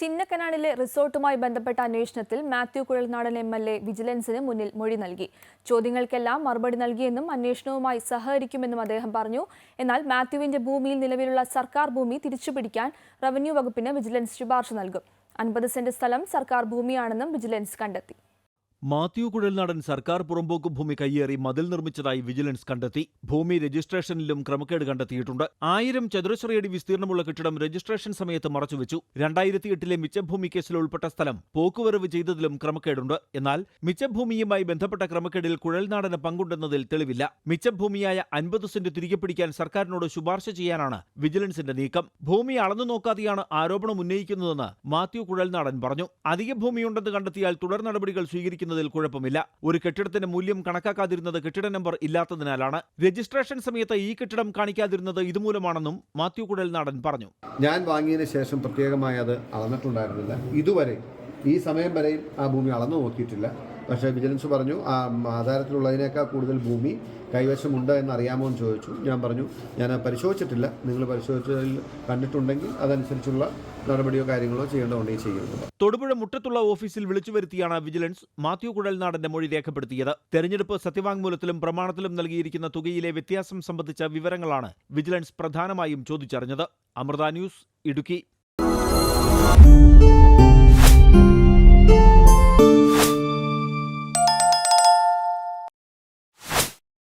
ചിന്നക്കനാലിലെ റിസോർട്ടുമായി ബന്ധപ്പെട്ട അന്വേഷണത്തിൽ Mathew Kuzhalnadan M L A വിജിലൻസിന് മുന്നിൽ മൊഴി നൽകി. ചോദ്യങ്ങൾക്കെല്ലാം മറുപടി നൽകിയെന്നും അന്വേഷണവുമായി സഹകരിക്കുമെന്നും അദ്ദേഹം പറഞ്ഞു. എന്നാൽ മാത്യുവിന്റെ ഭൂമിയിൽ നിലവിലുള്ള സർക്കാർ ഭൂമി തിരിച്ചുപിടിക്കാൻ റവന്യൂ വകുപ്പിന് വിജിലൻസ് ശുപാർശ നൽകും. അൻപത് സെന്റ് സ്ഥലം സർക്കാർ ഭൂമിയാണെന്നും വിജിലൻസ് കണ്ടെത്തി. മാത്യു കുഴൽനാടൻ സർക്കാർ പുറമ്പോക്ക് ഭൂമി കയ്യേറി മതിൽ നിർമ്മിച്ചതായി വിജിലൻസ് കണ്ടെത്തി. ഭൂമി രജിസ്ട്രേഷനിലും ക്രമക്കേട് കണ്ടെത്തിയിട്ടുണ്ട്. ആയിരം ചതുരശ്രയടി വിസ്തീർണമുള്ള കെട്ടിടം രജിസ്ട്രേഷൻ സമയത്ത് മറച്ചുവെച്ചു. രണ്ടായിരത്തി എട്ടിലെ മിച്ചഭൂമി കേസിൽ ഉൾപ്പെട്ട സ്ഥലം പോക്കുവരവ് ചെയ്തതിലും ക്രമക്കേടുണ്ട്. എന്നാൽ മിച്ചഭൂമിയുമായി ബന്ധപ്പെട്ട ക്രമക്കേടിൽ കുഴൽനാടന് പങ്കുണ്ടെന്നതിൽ തെളിവില്ല. മിച്ചഭൂമിയായ അൻപത് സെന്റ് തിരികെ പിടിക്കാൻ സർക്കാരിനോട് ശുപാർശ ചെയ്യാനാണ് വിജിലൻസിന്റെ നീക്കം. ഭൂമി അളന്നു നോക്കാതെയാണ് ആരോപണം ഉന്നയിക്കുന്നതെന്ന് മാത്യു കുഴൽനാടൻ പറഞ്ഞു. അധിക ഭൂമിയുണ്ടെന്ന് കണ്ടെത്തിയാൽ തുടർ നടപടികൾ സ്വീകരിക്കുന്നതിൽ കുഴപ്പമില്ല. ഒരു കെട്ടിടത്തിന്റെ മൂല്യം കണക്കാക്കാതിരുന്നത് കെട്ടിട നമ്പർ ഇല്ലാത്തതിനാലാണ് രജിസ്ട്രേഷൻ സമയത്ത് ഈ കെട്ടിടം കാണിക്കാതിരുന്നത് ഇതുമൂലമാണെന്നും മാത്യു കുഴൽനാടൻ പറഞ്ഞു. ഞാൻ വാങ്ങിയതിന് ശേഷം പ്രത്യേകമായി അത് അളന്നിട്ടുണ്ടായിരുന്നില്ല. ഇതുവരെ ഈ സമയം വരെയും ആ ഭൂമി അളന്നു നോക്കിയിട്ടില്ല. പക്ഷേ വിജിലൻസ് പറഞ്ഞു ആ ആധാരത്തിലുള്ളതിനേക്കാൾ കൂടുതൽ ഭൂമി കൈവശമുണ്ട് എന്ന് അറിയാമോ എന്ന് ചോദിച്ചു. ഞാൻ പറഞ്ഞു ഞാൻ പരിശോധിച്ചിട്ടില്ല. നിങ്ങൾ പരിശോധിച്ചതിൽ കണ്ടിട്ടുണ്ടെങ്കിൽ അതനുസരിച്ചുള്ള നടപടിയോ കാര്യങ്ങളോ ചെയ്യേണ്ടതുണ്ടെങ്കിൽ ചെയ്യുന്നത് തൊടുപുഴ മുട്ടത്തുള്ള ഓഫീസിൽ വിളിച്ചു വരുത്തിയാണ് വിജിലൻസ് മാത്യു കുഴൽനാടന്റെ മൊഴി രേഖപ്പെടുത്തിയത്. തെരഞ്ഞെടുപ്പ് സത്യവാങ്മൂലത്തിലും പ്രമാണത്തിലും നൽകിയിരിക്കുന്ന തുകയിലെ വ്യത്യാസം സംബന്ധിച്ച വിവരങ്ങളാണ് വിജിലൻസ് പ്രധാനമായും ചോദിച്ചറിഞ്ഞത്. അമൃത ന്യൂസ് ഇടുക്കി.